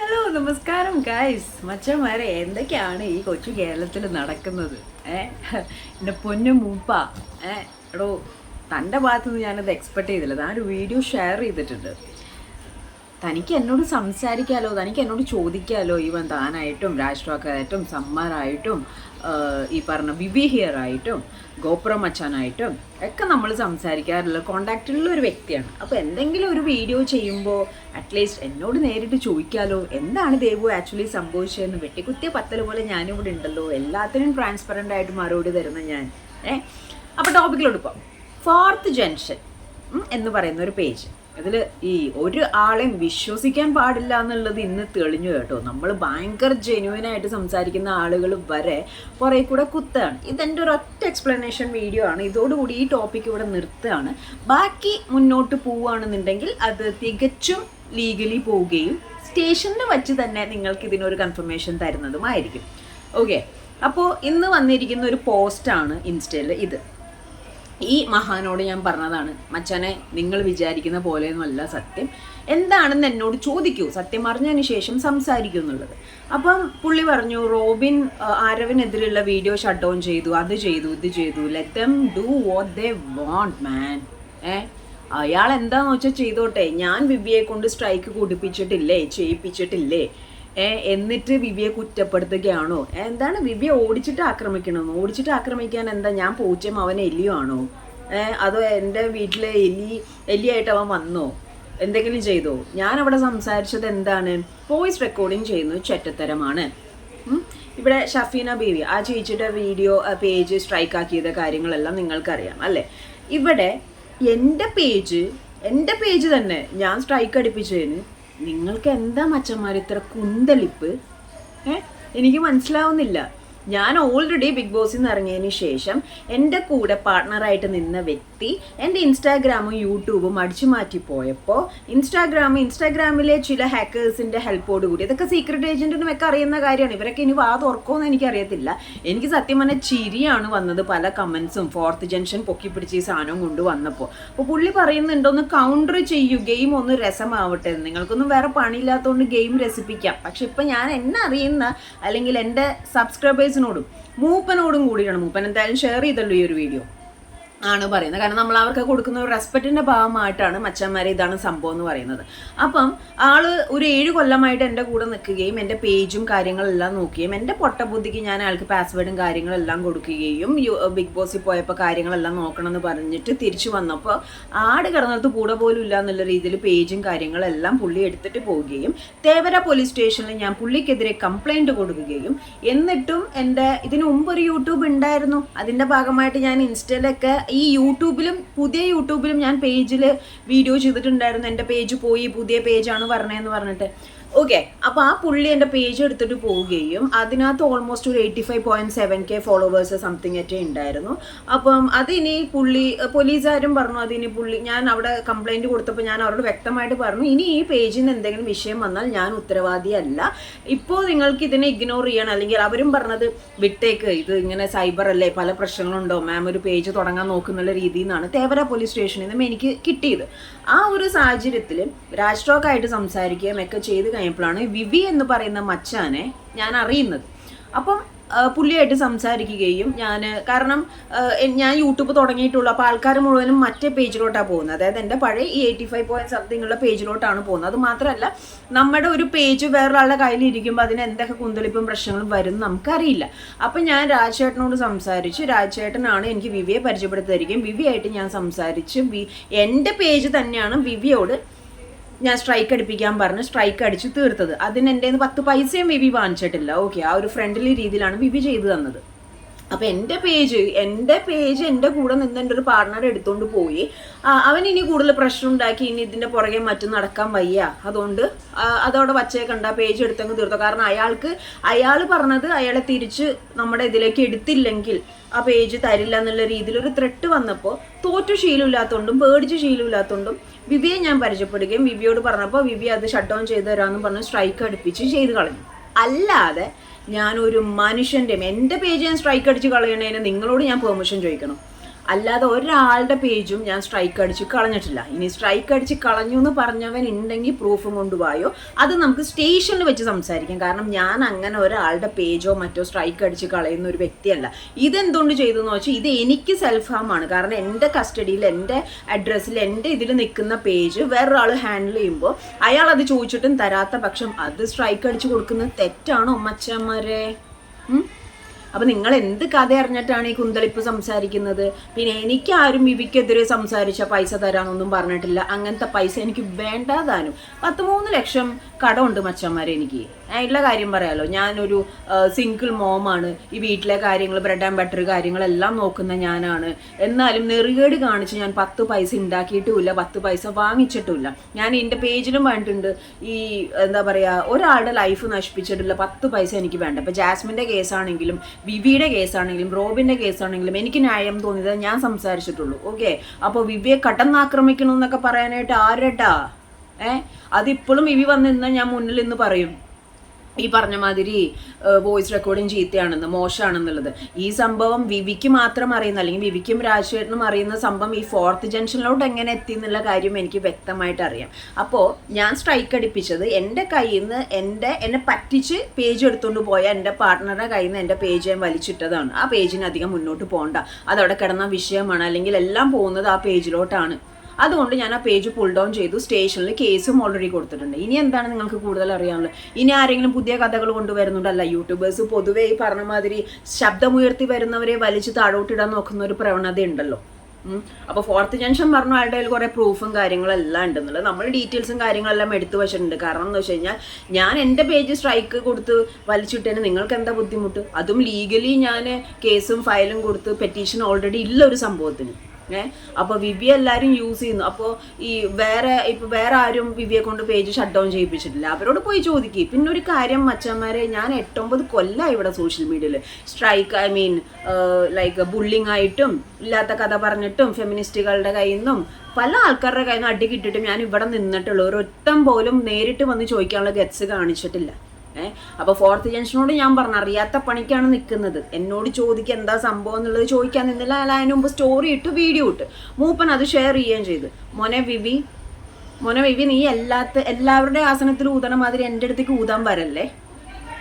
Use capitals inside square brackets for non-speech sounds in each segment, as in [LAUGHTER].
Hello നമസ്കാരം guys മച്ചന്മാരെ എന്തൊക്കെയാണ് ഈ കൊച്ചു കേരളത്തിൽ നടക്കുന്നത്? ഏ? എന്റെ പൊന്നു മൂപ്പ. ഏ? എടോ തന്റെ ഭാഗത്തുനിന്ന് ഞാനത് എക്സ്പെക്ട് ചെയ്തില്ല. താൻ ഒരു വീഡിയോ ഷെയർ ചെയ്തിട്ടുണ്ട്. തനിക്ക് എന്നോട് സംസാരിക്കാലോ തനിക്ക് എന്നോട് ചോദിക്കാലോ ഈവൻ താനായിട്ടും രാഷ്ട്രീയക്കാരായിട്ടും സമ്മാനായിട്ടും ഈ പറഞ്ഞ ആയിട്ടും ഗോപുരം മച്ചാനായിട്ടും ഒക്കെ നമ്മൾ സംസാരിക്കാറുള്ള കോണ്ടാക്റ്റിലുള്ള ഒരു വ്യക്തിയാണ്. അപ്പോൾ എന്തെങ്കിലും ഒരു വീഡിയോ ചെയ്യുമ്പോൾ അറ്റ്ലീസ്റ്റ് എന്നോട് നേരിട്ട് ചോദിക്കാലോ എന്താണ് ദേവു ആക്ച്വലി സംഭവിച്ചതെന്ന് വെട്ടിക്കുത്തിയ പത്തൽ പോലെ ഞാനിവിടെ ഉണ്ടല്ലോ എല്ലാത്തിനും ട്രാൻസ്പെറന്റ് ആയിട്ട് മറുപടി തരുന്ന ഞാൻ. ഏ? അപ്പോൾ ടോപ്പിക്കിലോട്ട് പോകാം ഫോർത്ത് ജംഗ്ഷൻ എന്ന് പറയുന്ന ഒരു പേജ് അതിൽ ഈ ഒരു ആളെയും വിശ്വസിക്കാൻ പാടില്ല എന്നുള്ളത് ഇന്ന് തെളിഞ്ഞു കേട്ടോ. നമ്മൾ ഭയങ്കര ജെന്യുവനായിട്ട് സംസാരിക്കുന്ന ആളുകൾ വരെ കുറേ കൂടെ കുത്താണ്. ഇതെന്റെ ഒരു ഒറ്റ എക്സ്പ്ലനേഷൻ വീഡിയോ ആണ്. ഇതോടുകൂടി ഈ ടോപ്പിക് ഇവിടെ നിർത്തുകയാണ്. ബാക്കി മുന്നോട്ട് പോവുകയാണെന്നുണ്ടെങ്കിൽ അത് തികച്ചും ലീഗലി പോവുകയും സ്റ്റേഷനിൽ വച്ച് തന്നെ നിങ്ങൾക്ക് ഇതിനൊരു കൺഫർമേഷൻ തരുന്നതുമായിരിക്കും. ഓക്കെ അപ്പോൾ ഇന്ന് വന്നിരിക്കുന്ന ഒരു പോസ്റ്റാണ് ഇൻസ്റ്റയിൽ ഇത്. ഈ മഹാനോട് ഞാൻ പറഞ്ഞതാണ് മച്ചാനെ നിങ്ങൾ വിചാരിക്കുന്ന പോലെയൊന്നുമല്ല സത്യം. എന്താണെന്ന് എന്നോട് ചോദിക്കൂ. സത്യം അറിഞ്ഞതിന് ശേഷം സംസാരിക്കൂ എന്നുള്ളത്. അപ്പം പുള്ളി പറഞ്ഞു റോബിൻ ആരവിനെതിരെയുള്ള വീഡിയോ ഷട്ട് ഡൗൺ ചെയ്തു അത് ചെയ്തു ഇത് ചെയ്തു. Let them do what they want man ഏ? അയാൾ എന്താന്ന് വെച്ചാൽ ചെയ്തോട്ടെ. ഞാൻ വിവിയെ കൊണ്ട് സ്ട്രൈക്ക് കുടിപ്പിച്ചിട്ടില്ലേ ചെയ്യിപ്പിച്ചിട്ടില്ലേ? എന്നിട്ട് വിവിയെ കുറ്റപ്പെടുത്തുകയാണോ? എന്താണ് വിവിയെ ഓടിച്ചിട്ട് ആക്രമിക്കണമെന്ന് ഓടിച്ചിട്ട് ആക്രമിക്കാൻ എന്താ ഞാൻ പൂച്ചയും അവൻ എലിയോ ആണോ? അതോ എന്റെ വീട്ടിലെ എലി എലിയായിട്ട് അവൻ വന്നോ? എന്തെങ്കിലും ചെയ്തോ? ഞാൻ അവിടെ സംസാരിച്ചത് എന്താണ്? വോയിസ് റെക്കോർഡിങ് ചെയ്യുന്നു ചെറ്റത്തരമാണ്. ഇവിടെ ഷഫീന ബീവി ആ ചേച്ചിയുടെ വീഡിയോ പേജ് സ്ട്രൈക്ക് ആക്കിയത് കാര്യങ്ങളെല്ലാം നിങ്ങൾക്കറിയാം അല്ലേ? ഇവിടെ എന്റെ പേജ് എന്റെ പേജ് തന്നെ ഞാൻ സ്ട്രൈക്ക് അടിപ്പിച്ചതിന് നിങ്ങൾക്ക് എന്താ മച്ചന്മാർ ഇത്ര കുന്തളിപ്പ്? ഏ? എനിക്ക് മനസ്സിലാവുന്നില്ല. ഞാൻ ഓൾറെഡി ബിഗ് ബോസിൽ നിന്ന് ഇറങ്ങിയതിന് ശേഷം എന്റെ കൂടെ പാർട്ട്ണറായിട്ട് നിന്ന വ്യക്തി എന്റെ ഇൻസ്റ്റാഗ്രാമും യൂട്യൂബും അടിച്ചു മാറ്റി പോയപ്പോൾ ഇൻസ്റ്റാഗ്രാം ഇൻസ്റ്റാഗ്രാമിലെ ചില ഹാക്കേഴ്സിന്റെ ഹെൽപ്പോട് കൂടി. ഇതൊക്കെ സീക്രട്ട് ഏജന്റിനും ഒക്കെ അറിയുന്ന കാര്യമാണ്. ഇവരൊക്കെ ഇനി വാ തുറക്കുമെന്ന് എനിക്കറിയത്തില്ല. എനിക്ക് സത്യം പറഞ്ഞാൽ ചിരിയാണ് വന്നത് പല കമൻസും ഫോർത്ത് ജംഗ്ഷൻ പൊക്കി പിടിച്ച് ഈ സാധനം കൊണ്ട് വന്നപ്പോൾ അപ്പോൾ പുള്ളി പറയുന്നുണ്ട് ഒന്ന് കൗണ്ടർ ചെയ്യൂ. ഗെയിം ഒന്ന് രസമാവട്ടെ. നിങ്ങൾക്കൊന്നും വേറെ പണിയില്ലാത്തതുകൊണ്ട് ഗെയിം രസിപ്പിക്കാം. പക്ഷെ ഇപ്പം ഞാൻ എന്നെ അറിയുന്ന അല്ലെങ്കിൽ എന്റെ സബ്സ്ക്രൈബേഴ്സിനോടും മൂപ്പനോടും കൂടിയാണ്. മൂപ്പൻ എന്തായാലും ഷെയർ ചെയ്തല്ലോ ഈ ഒരു വീഡിയോ ആണ് പറയുന്നത്. കാരണം നമ്മൾ അവർക്ക് കൊടുക്കുന്ന ഒരു റെസ്പെക്റ്റിന്റെ ഭാഗമായിട്ടാണ് മച്ചന്മാരെ ഇതാണ് സംഭവം എന്ന് പറയുന്നത്. അപ്പം ആൾ ഒരു ഏഴ് കൊല്ലമായിട്ട് എന്റെ കൂടെ നിൽക്കുകയും എന്റെ പേജും കാര്യങ്ങളെല്ലാം നോക്കുകയും എന്റെ പൊട്ടബുദ്ധിക്ക് ഞാൻ അയാൾക്ക് പാസ്വേഡും കാര്യങ്ങളെല്ലാം കൊടുക്കുകയും ബിഗ് ബോസിൽ പോയപ്പോൾ കാര്യങ്ങളെല്ലാം നോക്കണം എന്ന് പറഞ്ഞിട്ട് തിരിച്ചു വന്നപ്പോൾ ആട് കിടന്നിടത്ത് കൂടെ പോലും ഇല്ല എന്നുള്ള രീതിയിൽ പേജും കാര്യങ്ങളെല്ലാം പുള്ളി എടുത്തിട്ട് പോവുകയും തേവര പോലീസ് സ്റ്റേഷനിൽ ഞാൻ പുള്ളിക്കെതിരെ കംപ്ലൈന്റ് കൊടുക്കുകയും എന്നിട്ടും എന്റെ ഇതിനു മുമ്പ് ഒരു യൂട്യൂബ് ഉണ്ടായിരുന്നു. അതിന്റെ ഭാഗമായിട്ട് ഞാൻ ഇൻസ്റ്റയിലൊക്കെ ഈ യൂട്യൂബിലും പുതിയ യൂട്യൂബിലും ഞാൻ പേജിൽ വീഡിയോ ചെയ്തിട്ടുണ്ടായിരുന്നു. എന്റെ പേജ് പോയി പുതിയ പേജാണ് പറഞ്ഞതെന്ന് പറഞ്ഞിട്ട്. ഓക്കെ അപ്പോൾ ആ പുള്ളി എന്റെ പേജ് എടുത്തിട്ട് പോവുകയും അതിനകത്ത് ഓൾമോസ്റ്റ് ഒരു eighty five point seven K followers something ഒക്കെ ഉണ്ടായിരുന്നു. അപ്പം അതിനി പുള്ളി പോലീസുകാരും പറഞ്ഞു അതിനി പുള്ളി ഞാൻ അവിടെ കംപ്ലൈന്റ് കൊടുത്തപ്പോൾ ഞാൻ അവരോട് വ്യക്തമായിട്ട് പറഞ്ഞു ഇനി ഈ പേജിന് എന്തെങ്കിലും വിഷയം വന്നാൽ ഞാൻ ഉത്തരവാദിയല്ല. ഇപ്പോൾ നിങ്ങൾക്ക് ഇതിനെ ഇഗ്നോർ ചെയ്യണം. അല്ലെങ്കിൽ അവരും പറഞ്ഞത് വിട്ടേക്ക് ഇത് ഇങ്ങനെ സൈബർ അല്ലേ പല പ്രശ്നങ്ങളുണ്ടോ? മാം ഒരു പേജ് തുടങ്ങാൻ നോക്കുന്നുള്ള രീതിയിൽ നിന്നാണ് തേവര പോലീസ് സ്റ്റേഷനിൽ നിന്നും എനിക്ക് കിട്ടിയത്. ആ ഒരു സാഹചര്യത്തിൽ രാഷ്ട്രീയമായിട്ട് സംസാരിക്കുകയും ഒക്കെ ചെയ്ത് കഴിഞ്ഞപ്പോഴാണ് വിവി എന്ന് പറയുന്ന മച്ചാനെ ഞാൻ അറിയുന്നത്. അപ്പം പുള്ളിയായിട്ട് സംസാരിക്കുകയും ഞാൻ കാരണം ഞാൻ യൂട്യൂബ് തുടങ്ങിയിട്ടുള്ളൂ അപ്പോൾ ആൾക്കാർ മുഴുവനും മറ്റേ പേജിലോട്ടാണ് പോകുന്നത്. അതായത് എന്റെ പഴയ ഈ എയ്റ്റി ഫൈവ് പോയിന്റ് സംതിങ് ഉള്ള പേജിലോട്ടാണ് പോകുന്നത്. അത് മാത്രമല്ല നമ്മുടെ ഒരു പേജ് വേറൊരാളുടെ കയ്യിൽ ഇരിക്കുമ്പോൾ അതിന് എന്തൊക്കെ കുന്തളിപ്പും പ്രശ്നങ്ങളും വരും നമുക്കറിയില്ല. അപ്പം ഞാൻ രാജേട്ടനോട് സംസാരിച്ച് രാജേട്ടനാണ് എനിക്ക് വിവിയെ പരിചയപ്പെടുത്തിയിരിക്കും വിവിയായിട്ട് ഞാൻ സംസാരിച്ച് എന്റെ പേജ് തന്നെയാണ് വിവിയോട് ഞാൻ സ്ട്രൈക്ക് അടിപ്പിക്കാൻ പറഞ്ഞ്. സ്ട്രൈക്ക് അടിച്ച് തീർത്തത്. അതിന് എന്റെ പത്ത് പൈസയും വിവി വാങ്ങിച്ചിട്ടില്ല. ഓക്കെ ആ ഒരു ഫ്രണ്ട്ലി രീതിയിലാണ് വിവി ചെയ്തു തന്നത്. അപ്പം എന്റെ പേജ് എന്റെ പേജ് എന്റെ കൂടെ നിന്ന് എന്റെ ഒരു പാർട്ണർ എടുത്തുകൊണ്ട് പോയി. അവൻ ഇനി കൂടുതൽ പ്രശ്നം ഉണ്ടാക്കി ഇനി ഇതിന്റെ പുറകെ മറ്റും നടക്കാൻ വയ്യ. അതുകൊണ്ട് അതോടെ വച്ചേക്കണ്ട പേജ് എടുത്തങ്ങ് തീർത്തു. കാരണം അയാൾക്ക് അയാൾ പറഞ്ഞത് അയാളെ തിരിച്ച് നമ്മുടെ ഇതിലേക്ക് എടുത്തില്ലെങ്കിൽ ആ പേജ് തരില്ല എന്നുള്ള രീതിയിൽ ഒരു ത്രെട്ട് വന്നപ്പോൾ തോറ്റു ശീലമില്ലാത്തതുകൊണ്ടും പേടിച്ച് ശീലമില്ലാത്തതുകൊണ്ടും വിവിയെ ഞാൻ പരിചയപ്പെടുകയും വിവിയോട് പറഞ്ഞപ്പോൾ വിവി അത് ഷട്ട് ഡൗൺ ചെയ്തു തരാമെന്ന് പറഞ്ഞ് സ്ട്രൈക്ക് അടുപ്പിച്ച് ചെയ്ത് കളഞ്ഞു. അല്ലാതെ ഞാൻ ഒരു മനുഷ്യന്റെയും എന്റെ പേജ് ഞാൻ സ്ട്രൈക്ക് അടിച്ച് കളയണേന് നിങ്ങളോട് ഞാൻ പെർമിഷൻ ചോദിക്കണം. അല്ലാതെ ഒരാളുടെ പേജും ഞാൻ സ്ട്രൈക്ക് അടിച്ച് കളഞ്ഞിട്ടില്ല. ഇനി സ്ട്രൈക്ക് അടിച്ച് കളഞ്ഞു എന്ന് പറഞ്ഞവൻ ഉണ്ടെങ്കിൽ പ്രൂഫും കൊണ്ടുപോയോ അത് നമുക്ക് സ്റ്റേഷനിൽ വെച്ച് സംസാരിക്കാം. കാരണം ഞാൻ അങ്ങനെ ഒരാളുടെ പേജോ മറ്റോ സ്ട്രൈക്ക് അടിച്ച് കളയുന്ന ഒരു വ്യക്തിയല്ല. ഇതെന്തുകൊണ്ട് ചെയ്തു എന്ന് വെച്ചാൽ ഇത് എനിക്ക് സെൽഫ് ഹാം ആണ്. കാരണം എന്റെ കസ്റ്റഡിയിൽ എന്റെ അഡ്രസ്സിൽ എന്റെ ഇതിൽ നിൽക്കുന്ന പേജ് വേറൊരാൾ ഹാൻഡിൽ ചെയ്യുമ്പോൾ അയാൾ അത് ചോദിച്ചിട്ടും തരാത്ത പക്ഷം അത് സ്ട്രൈക്ക് അടിച്ച് കൊടുക്കുന്നത് തെറ്റാണോ മച്ചന്മാരെ? അപ്പൊ നിങ്ങൾ എന്ത് കഥ അറിഞ്ഞിട്ടാണ് ഈ കുന്തളിപ്പ് സംസാരിക്കുന്നത്? പിന്നെ എനിക്ക് ആരും വിവിക്കെതിരെ സംസാരിച്ച പൈസ തരാമെന്നൊന്നും പറഞ്ഞിട്ടില്ല. അങ്ങനത്തെ പൈസ എനിക്ക് വേണ്ടാതാനും പത്ത് മൂന്ന് ലക്ഷം കടമുണ്ട് മച്ചന്മാരെ എനിക്ക്. ഉള്ള കാര്യം പറയാലോ. ഞാനൊരു സിംഗിൾ മോമാണ് ഈ വീട്ടിലെ കാര്യങ്ങൾ ബ്രെഡ് ആൻഡ് ബട്ടർ കാര്യങ്ങളെല്ലാം നോക്കുന്ന ഞാനാണ്. എന്നാലും നെറുകേട് കാണിച്ച് ഞാൻ പത്ത് പൈസ ഉണ്ടാക്കിയിട്ടുമില്ല പത്ത് പൈസ വാങ്ങിച്ചിട്ടുമില്ല. ഞാൻ എന്റെ പേജിലും വേണ്ടിട്ടുണ്ട് ഈ എന്താ പറയുക ഒരാളുടെ ലൈഫ് നശിപ്പിച്ചിട്ടുള്ള പത്ത് പൈസ എനിക്ക് വേണ്ട. ഇപ്പം ജാസ്മിന്റെ കേസാണെങ്കിലും വിവിയുടെ കേസാണെങ്കിലും റോബിന്റെ കേസാണെങ്കിലും എനിക്ക് ന്യായം തോന്നിയത് ഞാൻ സംസാരിച്ചിട്ടുള്ളൂ. ഓക്കെ അപ്പോൾ വിവിയെ കടന്നാക്രമിക്കണമെന്നൊക്കെ പറയാനായിട്ട് ആരട്ടാ ഏ? അതിപ്പോഴും ഇവി വന്നിരുന്നാൽ ഞാൻ മുന്നിൽ നിന്ന് പറയും. ഈ പറഞ്ഞ മാതിരി വോയിസ് റെക്കോർഡിങ് ചീത്തയാണെന്ന് മോശമാണെന്നുള്ളത്. ഈ സംഭവം വിവിക്ക് മാത്രം അറിയുന്ന അല്ലെങ്കിൽ വിവിക്കും രാജേട്ടനും അറിയുന്ന സംഭവം ഈ ഫോർത്ത് ജംഗ്ഷനിലോട്ട് എങ്ങനെ എത്തി എന്നുള്ള കാര്യം എനിക്ക് വ്യക്തമായിട്ട് അറിയാം. അപ്പോൾ ഞാൻ സ്ട്രൈക്ക് അടിപ്പിച്ചത് എന്റെ കയ്യിൽ നിന്ന് എന്റെ എന്നെ പറ്റിച്ച് പേജ് എടുത്തുകൊണ്ട് പോയ എന്റെ പാർട്ട്ണറുടെ കയ്യിൽ നിന്ന് എന്റെ പേജ് ഞാൻ വലിച്ചിട്ടതാണ്. ആ പേജിന് അധികം മുന്നോട്ട് പോകണ്ട അതവിടെ കിടന്ന വിഷയമാണ് അല്ലെങ്കിൽ എല്ലാം പോകുന്നത് ആ പേജിലോട്ടാണ്. അതുകൊണ്ട് ഞാൻ ആ പേജ് പുൾ ഡൗൺ ചെയ്തു. സ്റ്റേഷനിൽ കേസും ഓൾറെഡി കൊടുത്തിട്ടുണ്ട്. ഇനി എന്താണ് നിങ്ങൾക്ക് കൂടുതൽ അറിയാനുള്ളത്? ഇനി ആരെങ്കിലും പുതിയ കഥകൾ കൊണ്ടുവരുന്നുണ്ടല്ല? യൂട്യൂബേഴ്സ് പൊതുവേ ഈ പറഞ്ഞ മാതിരി ശബ്ദമുയർത്തി വരുന്നവരെ വലിച്ചു താഴോട്ടിടാൻ നോക്കുന്ന ഒരു പ്രവണത ഉണ്ടല്ലോ. അപ്പോൾ ഫോർത്ത് ജംഗ്ഷൻ പറഞ്ഞു ആളുടെ കയ്യിൽ കുറേ പ്രൂഫും കാര്യങ്ങളെല്ലാം ഉണ്ടെന്നുള്ളത്. നമ്മൾ ഡീറ്റെയിൽസും കാര്യങ്ങളെല്ലാം എടുത്തു വെച്ചിട്ടുണ്ട്. കാരണം എന്ന് വെച്ച് കഴിഞ്ഞാൽ ഞാൻ എന്റെ പേജ് സ്ട്രൈക്ക് കൊടുത്ത് വലിച്ചിട്ടേന് നിങ്ങൾക്ക് എന്താ ബുദ്ധിമുട്ട്? അതും ലീഗലി ഞാൻ കേസും ഫയലും കൊടുത്ത് പെറ്റീഷൻ ഓൾറെഡി ഇല്ല ഒരു സംഭവത്തിന്. ഏഹ് അപ്പോൾ വിവി എല്ലാരും യൂസ് ചെയ്യുന്നു. അപ്പോൾ ഈ വേറെ ഇപ്പൊ വേറെ ആരും വിവിയെ കൊണ്ട് പേജ് ഷട്ട് ഡൗൺ ചെയ്യിപ്പിച്ചിട്ടില്ല. അവരോട് പോയി ചോദിക്കും. പിന്നെ ഒരു കാര്യം മച്ചന്മാരെ ഞാൻ എട്ടൊമ്പത് കൊല്ലമായി ഇവിടെ സോഷ്യൽ മീഡിയയിൽ strike I mean like bullying ആയിട്ടും ഇല്ലാത്ത കഥ പറഞ്ഞിട്ടും ഫെമിനിസ്റ്റുകളുടെ കയ്യിൽ നിന്നും പല ആൾക്കാരുടെ കയ്യിൽ നിന്ന് അടി കിട്ടിയിട്ടും ഞാൻ ഇവിടെ നിന്നിട്ടുള്ളൂ. ഒരൊറ്റം പോലും നേരിട്ട് വന്ന് ചോദിക്കാനുള്ള ഗെറ്റ്സ് കാണിച്ചിട്ടില്ല. ഏഹ് അപ്പൊ ഫോർത്ത് ജംഗ്ഷനോട് ഞാൻ പറഞ്ഞു അറിയാത്ത പണിക്കാണ് നിൽക്കുന്നത് എന്നോട് ചോദിക്കുക എന്താ സംഭവം എന്നുള്ളത് ചോദിക്കാൻ നിന്നില്ല. അല്ല അതിന് മുമ്പ് സ്റ്റോറി ഇട്ട് വീഡിയോ ഇട്ട്. മൂപ്പൻ അത് ഷെയർ ചെയ്യുകയും ചെയ്തു. മോനെ വിവി മോനെ വിവി നീ എല്ലാത്ത എല്ലാവരുടെ ആസനത്തിൽ ഊതണ മാതിരി എന്റെ അടുത്തേക്ക് ഊതാൻ വരല്ലേ?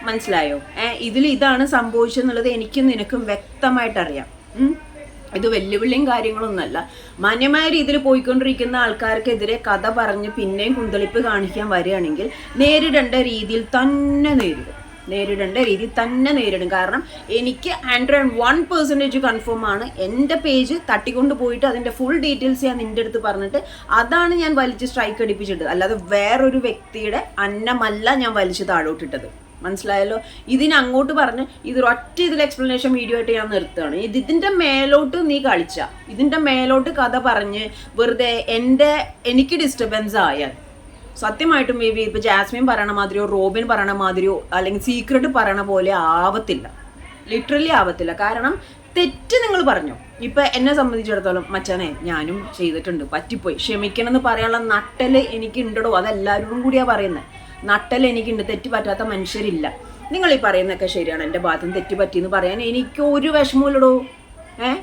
മനസ്സിലായോ? ഏഹ് ഇതിൽ ഇതാണ് സംഭവിച്ചെന്നുള്ളത് എനിക്കും നിനക്കും വ്യക്തമായിട്ട് അറിയാം. ഇത് വെല്ലുവിളിയും കാര്യങ്ങളൊന്നുമല്ല. മാന്യമായ രീതിയിൽ പോയിക്കൊണ്ടിരിക്കുന്ന ആൾക്കാർക്കെതിരെ കഥ പറഞ്ഞ് പിന്നെയും കുന്തളിപ്പ് കാണിക്കാൻ വരികയാണെങ്കിൽ നേരിടേണ്ട രീതിയിൽ തന്നെ നേരിടും. നേരിടേണ്ട രീതി തന്നെ നേരിടും. കാരണം എനിക്ക് ഹൺഡ്രഡ് വൺ പെർസെന്റേജ് കൺഫേം ആണ്. എന്റെ പേജ് തട്ടിക്കൊണ്ട് പോയിട്ട് അതിന്റെ ഫുൾ ഡീറ്റെയിൽസ് ഞാൻ നിന്റെ അടുത്ത് പറഞ്ഞിട്ട് അതാണ് ഞാൻ വലിച്ച് സ്ട്രൈക്ക് അടിപ്പിച്ചിട്ടത് അല്ലാതെ വേറൊരു വ്യക്തിയുടെ അന്നമല്ല ഞാൻ വലിച്ച് താഴോട്ടിട്ടത്. മനസ്സിലായല്ലോ? ഇതിനങ്ങോട്ട് പറഞ്ഞ് ഇതൊരൊറ്റ ഇതിൽ എക്സ്പ്ലനേഷൻ വീഡിയോ ആയിട്ട് ഞാൻ നിർത്തുകയാണ്. ഇത് ഇതിന്റെ മേലോട്ട് നീ കളിച്ച. ഇതിന്റെ മേലോട്ട് കഥ പറഞ്ഞ് വെറുതെ എന്റെ എനിക്ക് ഡിസ്റ്റർബൻസ് ആയാൽ. സത്യമായിട്ടും മേ ബി ഇപ്പോൾ ജാസ്മിൻ പറയണ മാതിരിയോ റോബിൻ പറയണ മാതിരിയോ അല്ലെങ്കിൽ സീക്രട്ട് പറയണ പോലെ ആവത്തില്ല. ലിറ്ററലി ആവത്തില്ല. കാരണം തെറ്റ് നിങ്ങൾ പറഞ്ഞു. ഇപ്പം എന്നെ സംബന്ധിച്ചിടത്തോളം മച്ചാനെ ഞാനും ചെയ്തിട്ടുണ്ട്. പറ്റിപ്പോയി. ക്ഷമിക്കണം എന്ന് പറയാനുള്ള നട്ടൽ എനിക്കുണ്ടോ അതെല്ലാവരോടും കൂടിയാണ് പറയുന്നത് നട്ടൽ എനിക്കുണ്ട് തെറ്റ് പറ്റാത്ത മനുഷ്യരില്ല. നിങ്ങൾ ഈ പറയുന്നതൊക്കെ ശരിയാണ്. എന്റെ ഭാഗത്തുനിന്ന് തെറ്റ് പറ്റിയെന്ന് പറയാൻ എനിക്ക് ഒരു വിഷമമില്ലടോ ഏ?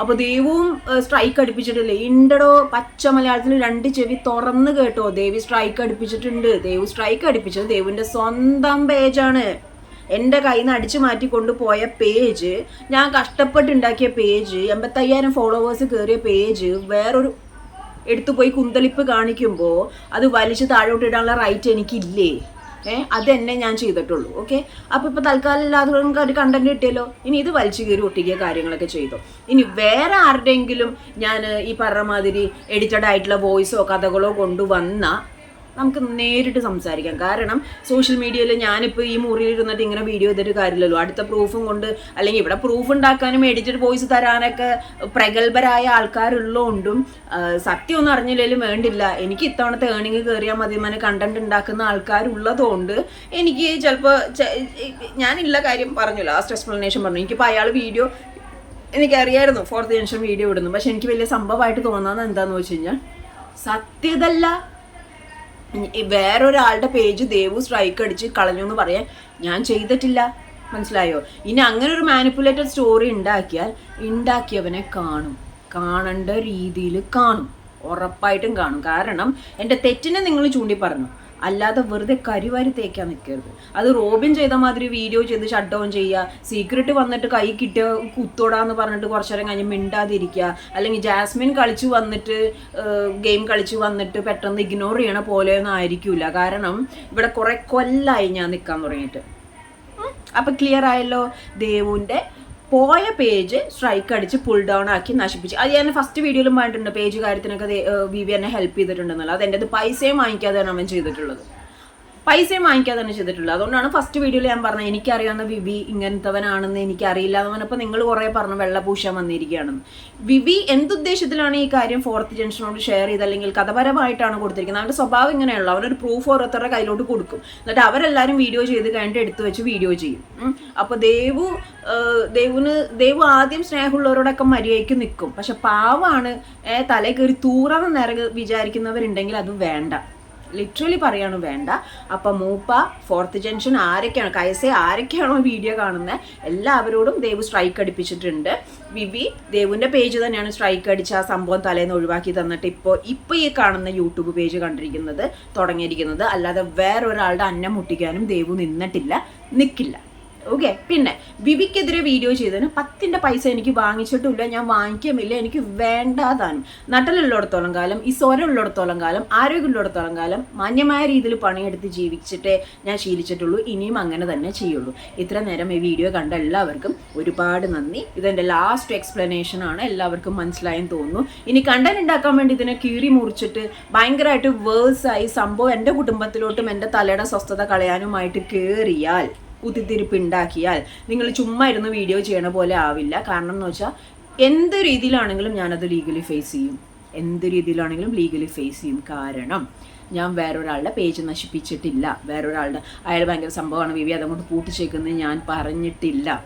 അപ്പോൾ ദൈവവും സ്ട്രൈക്ക് അടുപ്പിച്ചിട്ടില്ലേ? ഇണ്ടടോ. പച്ച മലയാളത്തിൽ രണ്ട് ചെവി തുറന്ന് കേട്ടോ. ദേവി സ്ട്രൈക്ക് അടുപ്പിച്ചിട്ടുണ്ട്. ദേവു സ്ട്രൈക്ക് അടുപ്പിച്ചത് ദേവിന്റെ സ്വന്തം പേജാണ്. എന്റെ കയ്യിൽ നിന്ന് അടിച്ചു മാറ്റി കൊണ്ടുപോയ പേജ് ഞാൻ കഷ്ടപ്പെട്ടുണ്ടാക്കിയ പേജ് എൺപത്തയ്യായിരം ഫോളോവേഴ്സ് കയറിയ പേജ് വേറൊരു എടുത്തു പോയി കുന്തളിപ്പ് കാണിക്കുമ്പോൾ അത് വലിച്ചു താഴോട്ട് ഇടാനുള്ള റൈറ്റ് എനിക്കില്ലേ? ഏഹ് അത് തന്നെ ഞാൻ ചെയ്തിട്ടുള്ളൂ ഓക്കെ അപ്പോൾ ഇപ്പോൾ തൽക്കാലം ഇല്ലാതെ ഒരു കണ്ടന്റ് കിട്ടിയല്ലോ. ഇനി ഇത് വലിച്ചു കയറി ഒട്ടിക്കുക കാര്യങ്ങളൊക്കെ ചെയ്തു. ഇനി വേറെ ആരുടെയെങ്കിലും ഞാൻ ഈ പറഞ്ഞ മാതിരി എഡിറ്റഡ് ആയിട്ടുള്ള വോയിസോ കഥകളോ കൊണ്ടുവന്ന നമുക്ക് നേരിട്ട് സംസാരിക്കാം. കാരണം സോഷ്യൽ മീഡിയയിൽ ഞാനിപ്പോൾ ഈ മുറിയിൽ ഇരുന്നിട്ട് ഇങ്ങനെ വീഡിയോ ചെയ്തിട്ട് കാര്യമില്ലല്ലോ. അടുത്ത പ്രൂഫും കൊണ്ട് അല്ലെങ്കിൽ ഇവിടെ പ്രൂഫ് ഉണ്ടാക്കാനും എഡിറ്റഡ് വോയിസ് തരാനൊക്കെ പ്രഗത്ഭരായ ആൾക്കാരുള്ളതുകൊണ്ടും സത്യമൊന്നും അറിഞ്ഞില്ലെങ്കിലും വേണ്ടില്ല. എനിക്ക് ഇത്തവണത്തെ ഏണിങ് കയറിയാൽ മതി മനെ കണ്ടന്റ് ഉണ്ടാക്കുന്ന ആൾക്കാരുള്ളതുകൊണ്ട് എനിക്ക് ചിലപ്പോൾ ഞാനില്ല കാര്യം പറഞ്ഞു. ലാസ്റ്റ് എക്സ്പ്ലനേഷൻ പറഞ്ഞു. എനിക്കിപ്പോൾ അയാൾ വീഡിയോ എനിക്കറിയായിരുന്നു. ഫോർത്ത് ജംഗ്ഷൻ വീഡിയോ ഇടുന്നു. പക്ഷെ എനിക്ക് വലിയ സംഭവമായിട്ട് തോന്നുന്നത് എന്താണെന്ന് വെച്ച് കഴിഞ്ഞാൽ സത്യതല്ല വേറൊരാളുടെ പേജ് ദേവു സ്ട്രൈക്ക് അടിച്ച് കളഞ്ഞു എന്ന് പറയാൻ ഞാൻ ചെയ്തിട്ടില്ല. മനസ്സിലായോ? ഇനി അങ്ങനെ ഒരു മാനിപ്പുലേറ്റഡ് സ്റ്റോറി ഉണ്ടാക്കിയാൽ ഉണ്ടാക്കിയവനെ കാണും. കാണേണ്ട രീതിയിൽ കാണും. ഉറപ്പായിട്ടും കാണും. കാരണം എന്റെ തെറ്റിനെ നിങ്ങൾ ചൂണ്ടി പറഞ്ഞു അല്ലാതെ വെറുതെ കരിവാരി തേക്കാൻ നിൽക്കരുത് അത് റോബിൻ ചെയ്ത മാതിരി വീഡിയോ ചെയ്ത് ഷട്ട് ഡൗൺ ചെയ്യുക. സീക്രട്ട് വന്നിട്ട് കൈ കിട്ടിയ കുത്തോടാന്ന് പറഞ്ഞിട്ട് കുറച്ചു നേരം കഴിഞ്ഞ് മിണ്ടാതിരിക്കുക. അല്ലെങ്കിൽ ജാസ്മിൻ കളിച്ചു വന്നിട്ട് ഗെയിം കളിച്ചു വന്നിട്ട് പെട്ടെന്ന് ഇഗ്നോർ ചെയ്യണ പോലെയൊന്നും ആയിരിക്കില്ല കാരണം ഇവിടെ കുറെ കൊല്ലായി ഞാൻ നിൽക്കാൻ തുടങ്ങിയിട്ട്. അപ്പം ക്ലിയർ ആയല്ലോ? ദേവുവിന്റെ പോയ പേജ് സ്ട്രൈക്ക് അടിച്ച് പുൾ ഡൗൺ ആക്കി നശിപ്പിച്ചു. അത് ഞാൻ ഫസ്റ്റ് വീഡിയോയിലും പറഞ്ഞിട്ടുണ്ട് പേജ് കാര്യത്തിനൊക്കെ വിവി എന്നെ ഹെൽപ്പ് ചെയ്തിട്ടുണ്ടെന്നല്ല അത് എന്റെ പൈസയും വാങ്ങിക്കാതെയാണ് അവൻ ചെയ്തിട്ടുള്ളത്. പൈസയും വാങ്ങിക്കാതെയാണ് ചെയ്തിട്ടുള്ളത് അതുകൊണ്ടാണ് ഫസ്റ്റ് വീഡിയോയിൽ ഞാൻ പറഞ്ഞത് എനിക്കറിയാവുന്ന വിവി ഇങ്ങനത്തവനാണെന്ന് എനിക്കറിയില്ല എന്ന് പറഞ്ഞപ്പോൾ നിങ്ങൾ കുറേ പറഞ്ഞു വെള്ള വെള്ളപൂശാൻ വന്നിരിക്കുകയാണെന്ന്. വിവി എന്തുദ്ദേശത്തിലാണ് ഈ കാര്യം ഫോർത്ത് ജംഗ്ഷനോട് ഷെയർ ചെയ്ത് അല്ലെങ്കിൽ കഥപരമായിട്ടാണ് കൊടുത്തിരിക്കുന്നത്? അവന്റെ സ്വഭാവം ഇങ്ങനെയുള്ള അവരൊരു പ്രൂഫ് ഓരോരുത്തരുടെ കയ്യിലോട്ട് കൊടുക്കും. എന്നിട്ട് അവരെല്ലാവരും വീഡിയോ ചെയ്ത് കഴിഞ്ഞിട്ട് എടുത്തു വെച്ച് വീഡിയോ ചെയ്യും. അപ്പോൾ ദേവു ദേവുന് ദേവു ആദ്യം സ്നേഹമുള്ളവരോടൊക്കെ മര്യാദയ്ക്ക് നിൽക്കും പക്ഷെ പാവാണ് തലേ കയറി തൂറന്ന് നിറ വിചാരിക്കുന്നവരുണ്ടെങ്കിൽ അത് വേണ്ട. ലിറ്ററലി പറയാണ് വേണ്ട. അപ്പം മൂപ്പ ഫോർത്ത് ജംഗ്ഷൻ ആരൊക്കെയാണ് കൈസെ ആരൊക്കെയാണോ വീഡിയോ കാണുന്നത് എല്ലാവരോടും ദേവ് സ്ട്രൈക്ക് അടിപ്പിച്ചിട്ടുണ്ട്. വിവി ദേവിന്റെ പേജ് തന്നെയാണ് സ്ട്രൈക്ക് അടിച്ച ആ സംഭവം തലേന്ന് ഒഴിവാക്കി തന്നിട്ട് ഇപ്പോൾ ഇപ്പോൾ ഈ കാണുന്ന യൂട്യൂബ് പേജ് കണ്ടിരിക്കുന്നത് തുടങ്ങിയിരിക്കുന്നത്. അല്ലാതെ വേറൊരാളുടെ അന്നം മുട്ടിക്കാനും ദേവു നിന്നിട്ടില്ല നിൽക്കില്ല ഓക്കെ പിന്നെ വിവിക്കെതിരെ വീഡിയോ ചെയ്തതിന് പത്തിന്റെ പൈസ എനിക്ക് വാങ്ങിച്ചിട്ടില്ല ഞാൻ വാങ്ങിക്കുമില്ല എനിക്ക് വേണ്ടാതാനും നട്ടലുള്ളിടത്തോളം കാലം ഈ സ്വരമുള്ളിടത്തോളം കാലം ആരോഗ്യമുള്ളിടത്തോളം കാലം മാന്യമായ രീതിയിൽ പണിയെടുത്ത് ജീവിച്ചിട്ടേ ഞാൻ ശീലിച്ചിട്ടുള്ളൂ ഇനിയും അങ്ങനെ തന്നെ ചെയ്യുള്ളൂ. ഇത്ര നേരം ഈ വീഡിയോ കണ്ട എല്ലാവർക്കും ഒരുപാട് നന്ദി. ഇതെന്റെ ലാസ്റ്റ് എക്സ്പ്ലനേഷൻ ആണ് എല്ലാവർക്കും മനസ്സിലായെന്ന് തോന്നുന്നു. ഇനി കണ്ടന്റ് ഉണ്ടാക്കാൻ വേണ്ടി ഇതിനെ കീറി മുറിച്ചിട്ട് ഭയങ്കരമായിട്ട് വേഴ്സായി സംഭവം എന്റെ കുടുംബത്തിലോട്ടും എന്റെ തലയുടെ സ്വസ്ഥത കളയാനുമായിട്ട് കയറിയാൽ കുത്തിത്തിരിപ്പ് ഉണ്ടാക്കിയാൽ നിങ്ങൾ ചുമ്മാ ഇരുന്ന് വീഡിയോ ചെയ്യണ പോലെ ആവില്ല. കാരണം എന്ന് വെച്ചാൽ എന്ത് രീതിയിലാണെങ്കിലും ഞാനത് ലീഗലി ഫേസ് ചെയ്യും. എന്ത് രീതിയിലാണെങ്കിലും ലീഗലി ഫേസ് ചെയ്യും. കാരണം ഞാൻ വേറൊരാളുടെ പേജ് നശിപ്പിച്ചിട്ടില്ല. വേറൊരാളുടെ അയാൾ ഭയങ്കര സംഭവമാണ് വിവി അതങ്ങോട്ട് പൂട്ടിച്ചേക്കുന്നത് ഞാൻ പറഞ്ഞിട്ടില്ല.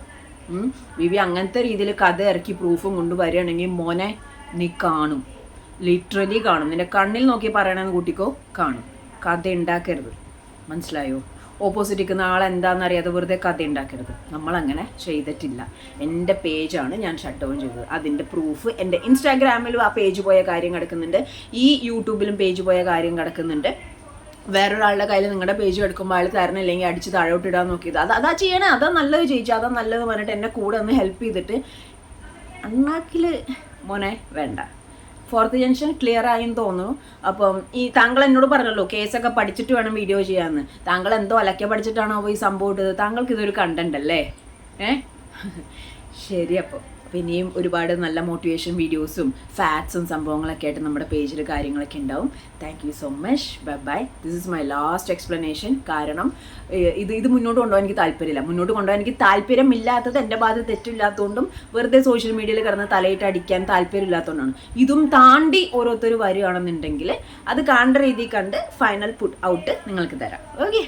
വിവി അങ്ങനത്തെ രീതിയിൽ കഥ ഇറക്കി പ്രൂഫും കൊണ്ട് വരികയാണെങ്കിൽ മോനെ നീ കാണും. ലിറ്ററലി കാണും. നിന്റെ കണ്ണിൽ നോക്കി പറയണമെന്ന് കൂട്ടിക്കോ കാണും. കഥ ഉണ്ടാക്കരുത്. മനസ്സിലായോ? ഓപ്പോസിറ്റ് നിൽക്കുന്ന ആൾ എന്താണെന്ന് അറിയാതെ വെറുതെ കഥ ഉണ്ടാക്കരുത് നമ്മളങ്ങനെ ചെയ്തിട്ടില്ല. എന്റെ പേജാണ് ഞാൻ ഷട്ട് ഡൗൺ ചെയ്തത്. അതിന്റെ പ്രൂഫ് എന്റെ ഇൻസ്റ്റാഗ്രാമിലും ആ പേജ് പോയ കാര്യം കിടക്കുന്നുണ്ട്. ഈ യൂട്യൂബിലും പേജ് പോയ കാര്യം കിടക്കുന്നുണ്ട്. വേറൊരാളുടെ കയ്യിൽ നിങ്ങളുടെ പേജ് എടുക്കുമ്പോൾ അയാൾ തരണില്ലെങ്കിൽ അടിച്ച് താഴോട്ട് ഇടാൻ നോക്കിയത്. അത് അതാ ചെയ്യണേ. അതാ നല്ലത് ചേച്ചി. അതാ നല്ലത് പറഞ്ഞിട്ട് എന്നെ കൂടെ ഒന്ന് ഹെൽപ്പ് ചെയ്തിട്ട്. അണ്ണാക്കിൽ മോനെ വേണ്ട. ഫോർത്ത് ജംഗ്ഷൻ ക്ലിയർ ആയെന്ന് തോന്നുന്നു. അപ്പം ഈ താങ്കൾ എന്നോട് പറഞ്ഞല്ലോ കേസൊക്കെ പഠിച്ചിട്ട് വേണം വീഡിയോ ചെയ്യാന്ന്. താങ്കൾ എന്തോ അലക്ക പഠിച്ചിട്ടാണോ ഈ സംഭവം ഇട്ടത്? താങ്കൾക്ക് ഇതൊരു കണ്ടന്റ് അല്ലേ? ഏ? [LAUGHS] ശരി അപ്പോൾ പിന്നെയും ഒരുപാട് നല്ല മോട്ടിവേഷൻ വീഡിയോസും ഫാറ്റ്സും സംഭവങ്ങളൊക്കെ ആയിട്ട് നമ്മുടെ പേജിൽ കാര്യങ്ങളൊക്കെ ഉണ്ടാവും. Thank you so much bye bye this is my last explanation കാരണം ഇത് ഇത് മുന്നോട്ട് കൊണ്ടുപോകാൻ എനിക്ക് താല്പര്യമില്ല. മുന്നോട്ട് കൊണ്ടുപോകാൻ എനിക്ക് താല്പര്യമില്ലാത്തത് എന്റെ ഭാഗത്ത് തെറ്റില്ലാത്തതുകൊണ്ടും വെറുതെ സോഷ്യൽ മീഡിയയിൽ കിടന്ന് തലയിട്ട് അടിക്കാൻ താല്പര്യമില്ലാത്തതുകൊണ്ടാണ് ഇതും താണ്ടി ഓരോരുത്തർ വരികയാണെന്നുണ്ടെങ്കിൽ അത് കാണേണ്ട രീതിയിൽ കണ്ട് ഫൈനൽ പുട്ട് ഔട്ട് നിങ്ങൾക്ക് തരാം. ഓക്കെ